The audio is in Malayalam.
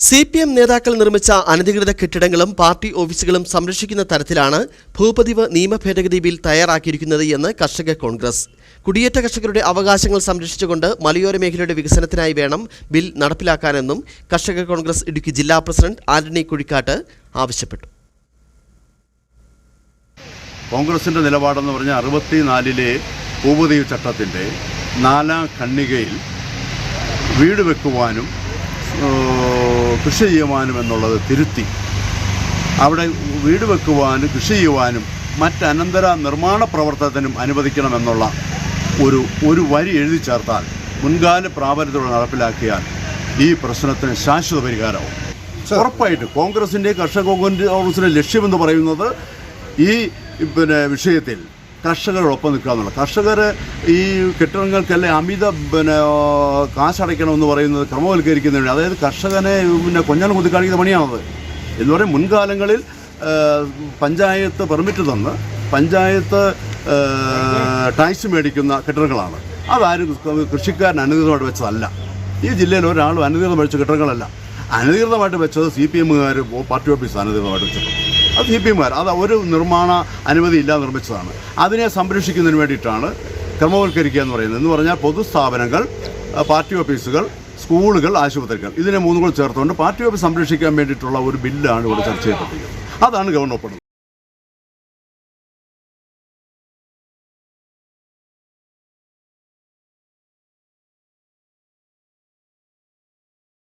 സി പി എം നേതാക്കൾ നിർമ്മിച്ച അനധികൃത കെട്ടിടങ്ങളും പാർട്ടി ഓഫീസുകളും സംരക്ഷിക്കുന്ന തരത്തിലാണ് ഭൂപതിവ് നിയമ ഭേദഗതി ബിൽ തയ്യാറാക്കിയിരിക്കുന്നത് എന്ന് കർഷക കോൺഗ്രസ്. കുടിയേറ്റ കർഷകരുടെ അവകാശങ്ങൾ സംരക്ഷിച്ചുകൊണ്ട് മലയോര മേഖലയുടെ വികസനത്തിനായി വേണം ബിൽ നടപ്പിലാക്കാനെന്നും കർഷക കോൺഗ്രസ് ഇടുക്കി ജില്ലാ പ്രസിഡന്റ് ആന്റണി കുഴിക്കാട്ട് ആവശ്യപ്പെട്ടു. കോൺഗ്രസിന്റെ നിലപാടെന്ന് പറഞ്ഞ അറുപത്തിനാലിലെ ഭൂപതി ചട്ടത്തിന്റെ നാലാം ഖണ്ഡികയിൽ വീട് വെക്കുവാനും കൃഷി ചെയ്യുവാനും എന്നുള്ളത് തിരുത്തി. അവിടെ വീട് വെക്കുവാനും കൃഷി ചെയ്യുവാനും മറ്റനന്തര നിർമ്മാണ പ്രവർത്തനത്തിനും അനുവദിക്കണമെന്നുള്ള ഒരു ഒരു വരി എഴുതി ചേർത്താൽ മുൻകാല പ്രാബല്യത്തോടെ നടപ്പിലാക്കിയാൽ ഈ പ്രശ്നത്തിന് ശാശ്വത പരിഹാരമാവും ഉറപ്പായിട്ട് കോൺഗ്രസിന്റെ കർഷക കോൺഗ്രസിന്റെ ലക്ഷ്യമെന്ന് പറയുന്നത് ഈ പിന്നെ വിഷയത്തിൽ കർഷകരോടൊപ്പം നിൽക്കുക എന്നുള്ളത്. കർഷകർ ഈ കെട്ടിടങ്ങൾക്കെല്ലാം അമിത പിന്നെ കാശടയ്ക്കണമെന്ന് പറയുന്നത് ക്രമവൽക്കരിക്കുന്നതിന് അതായത് കർഷകനെ പിന്നെ കൊഞ്ഞാൽ കുത്തിക്കാണിക്കുന്ന പണിയാണത്. എന്ന് പറയും മുൻകാലങ്ങളിൽ പഞ്ചായത്ത് പെർമിറ്റ് തന്ന് പഞ്ചായത്ത് ടാക്സ് മേടിക്കുന്ന കെട്ടിടങ്ങളാണ്. അതാരും കൃഷിക്കാരൻ അനധികൃതമായിട്ട് വെച്ചതല്ല. ഈ ജില്ലയിൽ ഒരാളും അനധികൃതം വെച്ച കെട്ടിടങ്ങളല്ല. അനധികൃതമായിട്ട് വെച്ചത് സി പി എമ്മുകാർ പാർട്ടി ഓഫീസ് അനധികൃതമായിട്ട് വെച്ചിട്ടുണ്ട്. അത് സി പി അത് ഒരു നിർമ്മാണ അനുമതി ഇല്ലാതെ നിർമ്മിച്ചതാണ്. അതിനെ സംരക്ഷിക്കുന്നതിന് വേണ്ടിയിട്ടാണ് ക്രമവൽക്കരിക്കുക എന്ന് പറയുന്നത്. എന്ന് പറഞ്ഞാൽ പൊതുസ്ഥാപനങ്ങൾ പാർട്ടി ഓഫീസുകൾ സ്കൂളുകൾ ആശുപത്രികൾ ഇതിനെ മൂന്നും ചേർത്തുകൊണ്ട് പാർട്ടി ഓഫീസ് സംരക്ഷിക്കാൻ വേണ്ടിയിട്ടുള്ള ഒരു ബില്ലാണ് ഇവിടെ ചർച്ച ചെയ്തിട്ടുള്ളത് അതാണ് ഗവർണർ